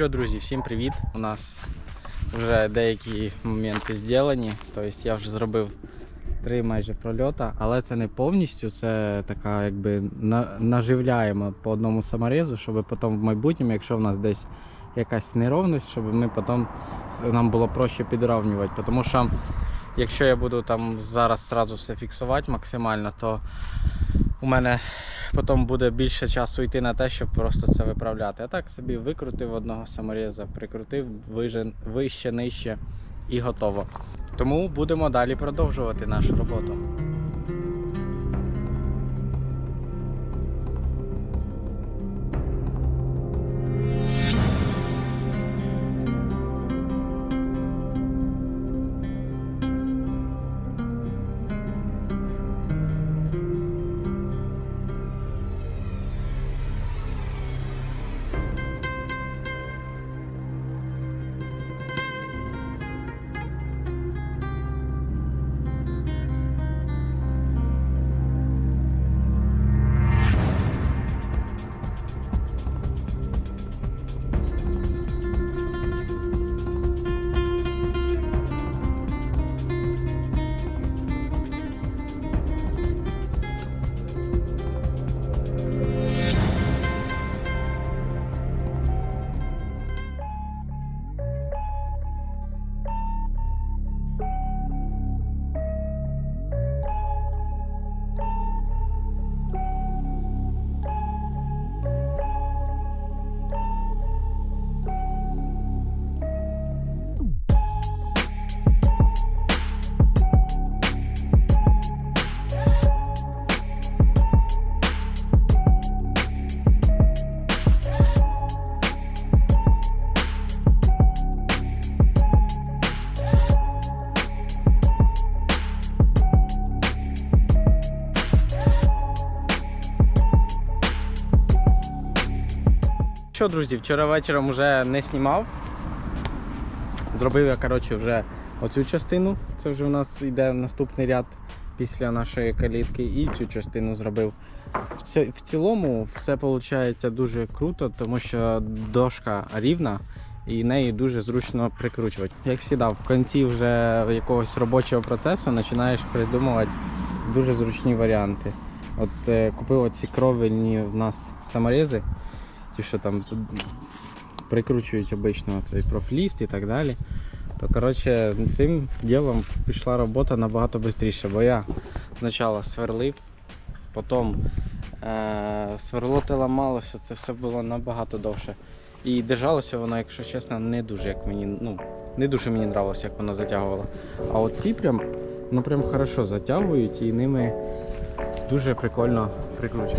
Що, друзі, всім привіт! У нас вже деякі моменти зроблені. Тобто я вже зробив три майже прольота, але це не повністю, це така якби наживляємо по одному саморезу, щоб потім в майбутньому, якщо в нас десь якась неровність, щоб ми потім нам було проще підравнювати. Тому що якщо я буду там зараз зразу все фіксувати максимально, то у мене потім буде більше часу йти на те, щоб просто це виправляти. А так собі викрутив одного саморіза, прикрутив вище, нижче і готово. Тому будемо далі продовжувати нашу роботу. Що, друзі, вчора вечором вже не знімав. Зробив я, коротше, вже оцю частину. Це вже у нас йде наступний ряд після нашої калітки. І цю частину зробив. В цілому все виходить дуже круто, тому що дошка рівна і неї дуже зручно прикручувати. Як завжди, в кінці вже якогось робочого процесу починаєш придумувати дуже зручні варіанти. От е, купив оці кровельні в нас саморези, ті, що там прикручують обично цей профліст і так далі. То коротше, цим ділом пішла робота набагато швидше, бо я спочатку сверлив, потім е, сверло те ламалося, це все було набагато довше. І держалося воно, якщо чесно, не дуже як мені, ну, не дуже мені нравилося, як воно затягувало. А от ці прям, ну прям хорошо затягують і ними дуже прикольно прикручують.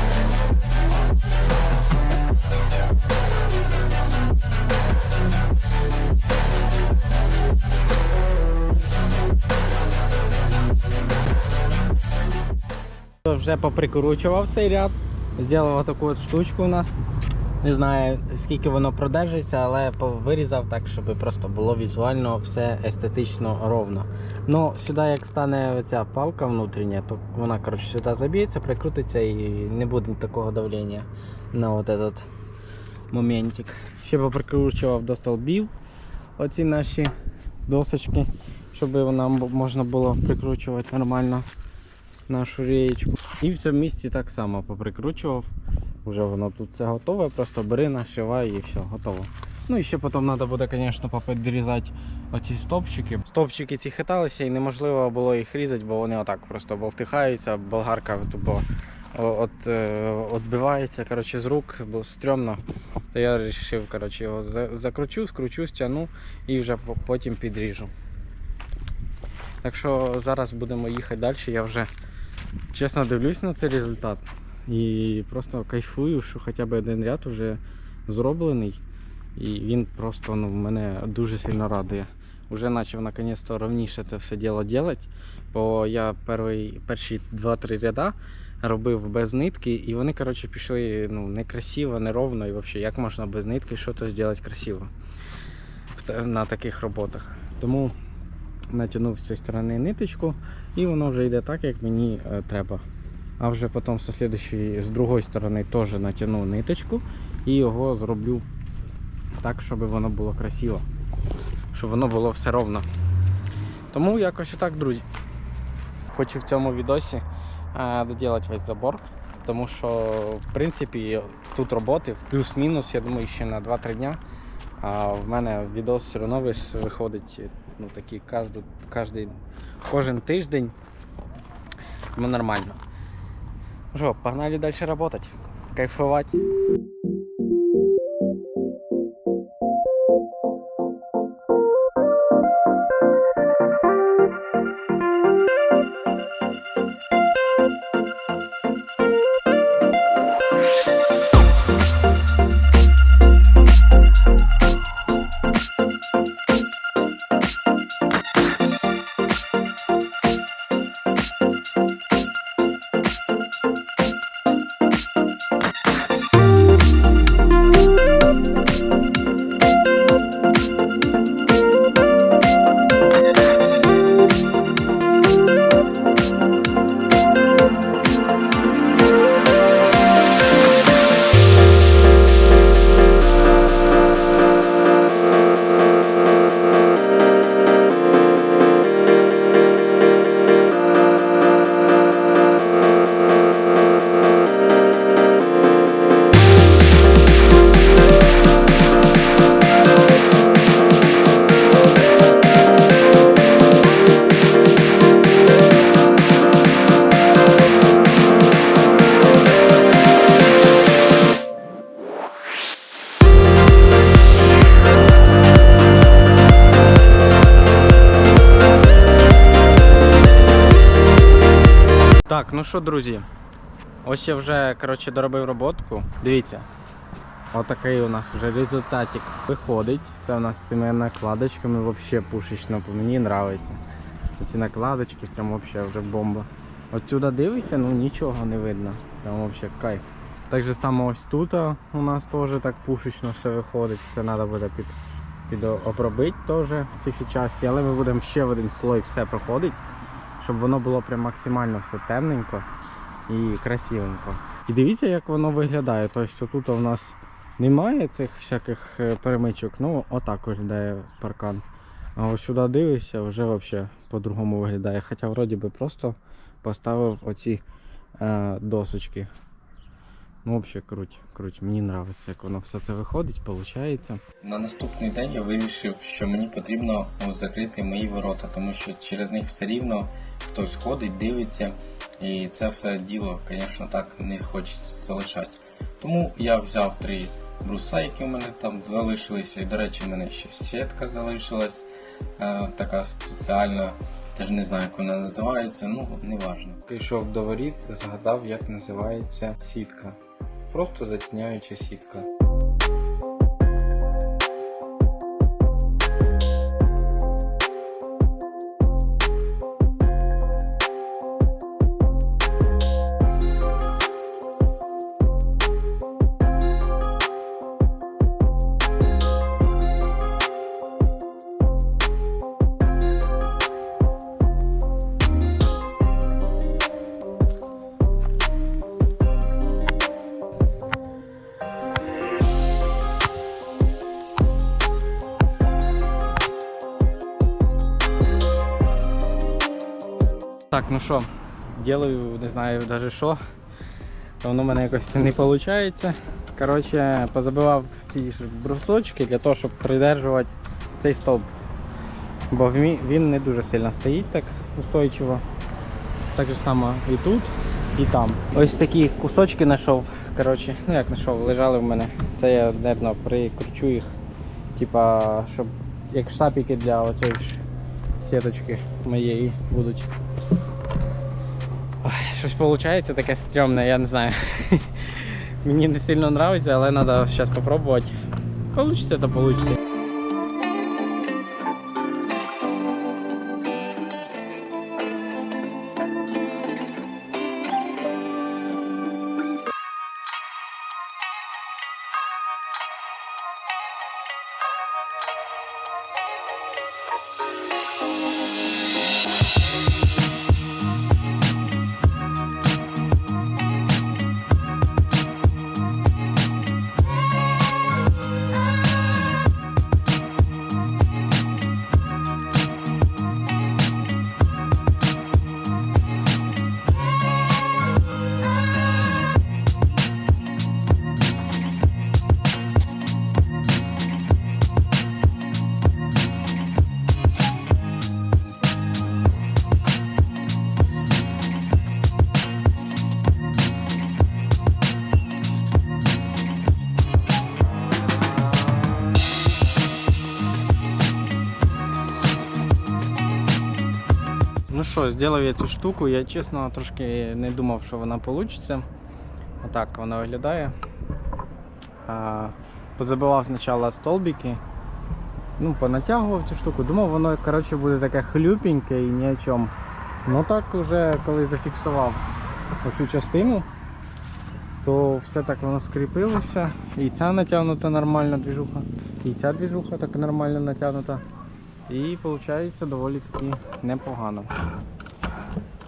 Вже поприкручував цей ряд, зробив таку от штучку у нас. Не знаю скільки воно продержиться, але вирізав так, щоб просто було візуально все естетично ровно. Ну, сюди як стане ця палка внутрішня, то вона коротше, сюди заб'ється, прикрутиться і не буде такого давлення на от этот моментик. Ще поприкручував до столбів оці наші досочки, щоб нам можна було прикручувати нормально нашу рієчку. І в цьому місці так само поприкручував. Вже воно тут все готове, просто бери, нашивай і все, готово. Ну і ще потім треба буде, звісно, попідрізати оці стовпчики. Стовпчики ці хиталися і неможливо було їх різати, бо вони отак просто болтихаються, болгарка тупо от, е, відбивається коротше, з рук, бо стрьомно. То я вирішив коротше, його закручу, скручу, стягну і вже потім підріжу. Так що зараз будемо їхати далі. Я вже чесно дивлюсь на цей результат і просто кайфую, що хоча б один ряд вже зроблений. І він просто ну, мене дуже сильно радує. Уже почав наконець-то ровніше це все діло робити, бо я перші 2-3 ряда робив без нитки, і вони коротше, пішли ну, некрасиво, неровно, і взагалі як можна без нитки щось зробити красиво на таких роботах. Тому натягнув з цієї сторони ниточку, і воно вже йде так, як мені е, треба. А вже потім з другої сторони теж натягну ниточку і його зроблю так, щоб воно було красиво. Щоб воно було все ровно. Тому якось отак, друзі. Хочу в цьому відосі е, весь забор. Тому що, в принципі, тут роботи плюс-мінус, я думаю, ще на 2-3 дня. А в мене відос все одно виходить ну, такий кожен, кожен, кожен тиждень. Тому нормально. Ну Що, погнали далі працювати. Кайфувати. Ну що, друзі, ось я вже коротше, доробив роботку. Дивіться. Отакий у нас вже результатик виходить. Це у нас з цими накладочками взагалі пушечно, мені подобається. Ці накладочки прям взагалі вже бомба. Отсюда дивишся, ну нічого не видно. Прям взагалі кайф. Так же само ось тут у нас теж так пушечно все виходить. Це треба буде під, під обробити теж ці всі часті, але ми будемо ще в один слой все проходити щоб воно було прям максимально все темненько і красивенько. І дивіться, як воно виглядає. Тобто тут у нас немає цих всяких е, перемичок, ну отак виглядає паркан. А ось сюди дивишся, вже взагалі по-другому виглядає. Хоча вроді би просто поставив оці е, досочки. Ну, взагалі круть, круть. Мені подобається, як воно все це виходить, виходить. На наступний день я вирішив, що мені потрібно закрити мої ворота, тому що через них все рівно хтось ходить, дивиться, і це все діло, звісно, так не хочеться залишати. Тому я взяв три бруса, які в мене там залишилися, і, до речі, в мене ще сітка залишилась, е, така спеціальна, теж не знаю, як вона називається, ну не важно. Прийшов до воріт, згадав, як називається сітка. Просто затіняюча сітка. Ну що, делаю, не знаю навіть що. Воно в мене якось не виходить. Коротше, позабивав ці брусочки для того, щоб придержувати цей стовп. Бо він не дуже сильно стоїть так устойчиво. Так же само і тут, і там. Ось такі кусочки знайшов. Коротше, ну як знайшов, лежали в мене. Це я, мабуть, прикручу їх. Типа, щоб як штапики для оцієї сіточки моєї будуть. Щось виходить таке стрьомне, я не знаю. Мені не сильно подобається, але треба зараз спробувати. Получиться, то получится. Що, зробив я цю штуку. Я чесно трошки не думав, що вона вийде. Отак вона виглядає. Позабивав спочатку столбики. Ну, понатягував цю штуку. Думав, воно коротше, буде таке хлюпеньке і ні о чому. Ну так вже коли зафіксував оцю частину, то все так воно скріпилося. І ця натягнута нормально двіжуха, і ця двіжуха так нормально натягнута. І виходить доволі таки непогано.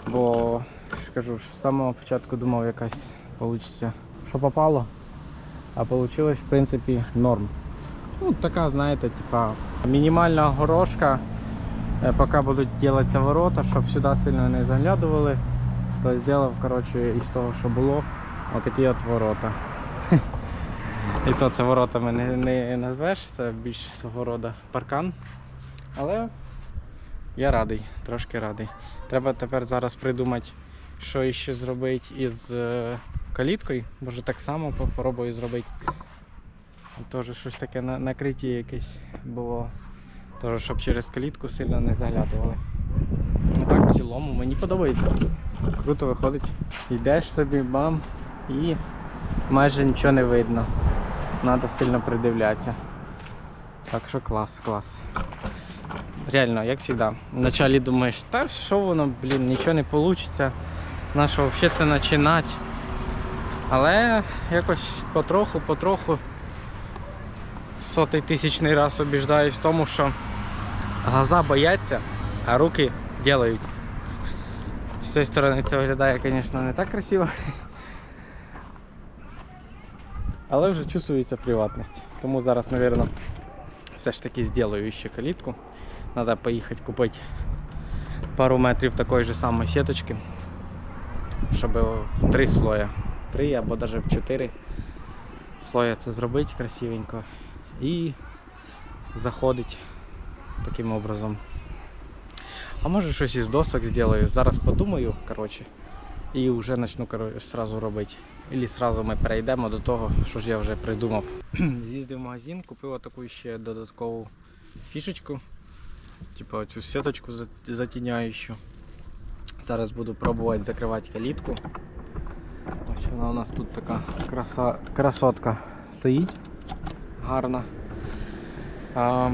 Бо кажу, з самого початку думав якась вийде, що попало, а вийшло в принципі норм. Ну, така, знаєте, типа мінімальна горошка, е, поки будуть робитися ворота, щоб сюди сильно не заглядували, то зробив коротше, із того, що було, отакі от ворота. І то це воротами не, не назвеш, це більш свого роду паркан. Але я радий, трошки радий. Треба тепер зараз придумати, що ще зробити із е, каліткою. Може так само попробую зробити. Теж щось таке на, накриття якесь було. Теж, щоб через калітку сильно не заглядували. Ну так в цілому мені подобається. Круто виходить. Йдеш собі, бам, і майже нічого не видно. Треба сильно придивлятися. Так що клас, клас. Реально, як завжди. Вначалі думаєш, та що воно, блін, нічого не вийде. На що взагалі це починати. Але якось потроху, потроху сотий тисячний раз убіждаюсь в тому, що глаза бояться, а руки ділають. З цієї сторони це виглядає, звісно, не так красиво. Але вже чувствується приватність. Тому зараз, мабуть, все ж таки зроблю ще калітку. Треба поїхати купити пару метрів такої ж самої сіточки, щоб в три слоя, три або навіть в чотири слоя це зробити красивенько і заходить таким образом. А може щось із досок зроблю. Зараз подумаю, коротше, і вже почну сразу робити. Ілі сразу ми перейдемо до того, що ж я вже придумав. З'їздив в магазин, купив таку ще додаткову фішечку. Типу цю сіточку за- затіняючу. Зараз буду пробувати закривати калітку. Ось вона у нас тут така краса, красотка стоїть. Гарна. А,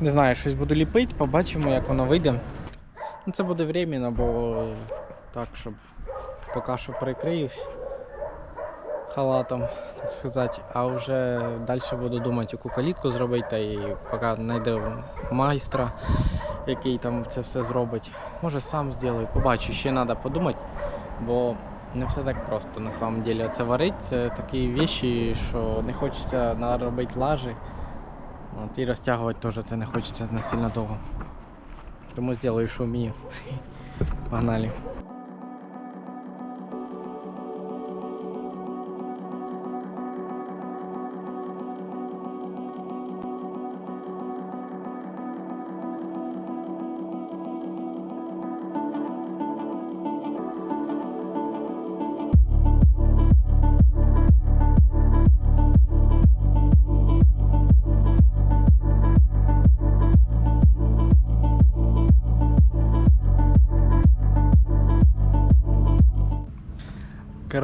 не знаю, щось буду ліпити, побачимо, як воно вийде. Ну, це буде временно, бо так, щоб поки що прикриюсь халатом, так сказати, а вже далі буду думати, яку калітку зробити, та і поки знайду майстра, який там це все зробить. Може сам зроблю, побачу, ще треба подумати, бо не все так просто на самом деле. Це варить, це такі вещі, що не хочеться наробити лажі. От, і розтягувати теж це не хочеться не сильно довго. Тому зроблю, що вмію. Погнали.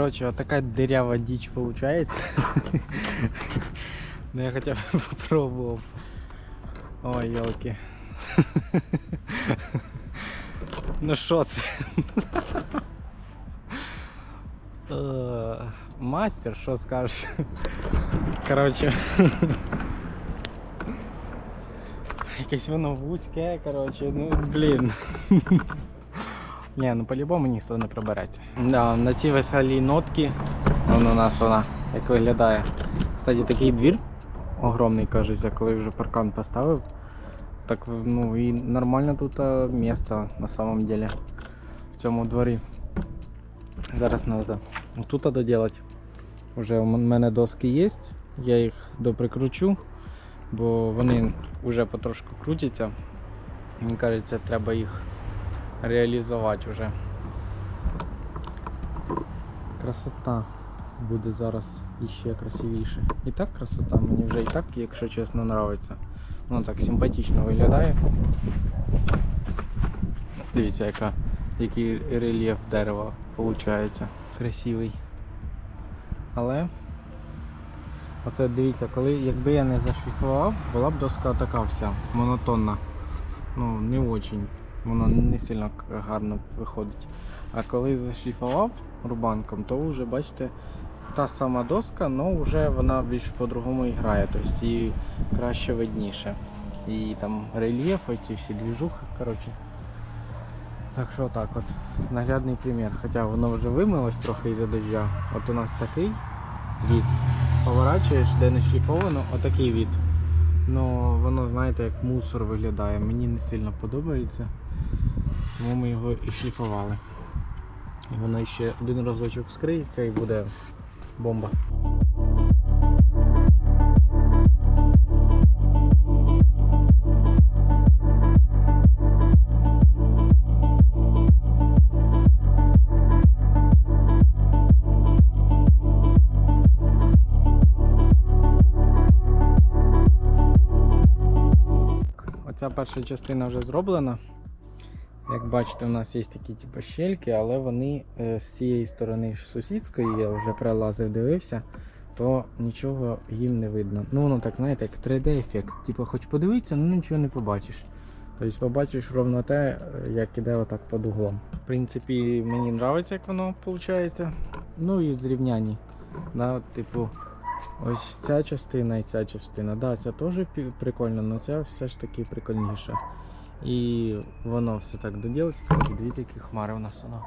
Короче, вот такая дырявая дичь получается. Ну я хоча б попробував. Ой, йолки. Ну що це? Е, Мастер, що скажеш? Коротше. Якесь воно вузьке, коротше, ну блін. Ні, ну по-любому ніхто не прибереться. Да, на ці веселі нотки. Вон у нас вона як виглядає. Кстати, такий двір огромний, кажеться, коли вже паркан поставив. Так ну і нормально тут місто на самом деле в цьому дворі. Зараз треба тут доділати. Уже у мене доски є, я їх доприкручу, бо вони вже потрошку крутяться. Мені кажеться, треба їх реалізувати вже. Красота буде зараз іще красивіше. І так красота, мені вже і так, якщо чесно, подобається. Воно так симпатично виглядає. Дивіться, яка, який рельєф дерева виходить. Красивий. Але оце дивіться, коли якби я не зашліфував, була б доска така вся, монотонна. Ну, не очень. Воно не сильно гарно виходить. А коли зашліфував рубанком, то вже бачите, та сама доска, але вже вона більш по-другому грає, тобто її краще видніше. І там рельєф, ці всі двіжухи, коротше. Так що так от. Наглядний примір. Хоча воно вже вимилось трохи із-за дождя. От у нас такий від. Поворачуєш, де не шліфовано, отакий від. Ну, воно, знаєте, як мусор виглядає. Мені не сильно подобається. Тому ми його і шліфували. І воно ще один разочок вскриється і буде бомба. Оця перша частина вже зроблена. Як бачите, у нас є такі типу, щельки, але вони е, з цієї сторони сусідської, я вже прилазив, дивився, то нічого їм не видно. Ну воно так, знаєте, як 3D-ефект. Типу, хоч подивитися, ну нічого не побачиш. Тобто побачиш ровно те, е, як іде отак під углом. В принципі, мені подобається, як воно виходить. Ну і зрівнянні. Да, типу, ось ця частина і ця частина. Да, ця теж прикольна, але ця все ж таки прикольніша. І воно все так доділиться. Дивіться, які хмари у нас воно.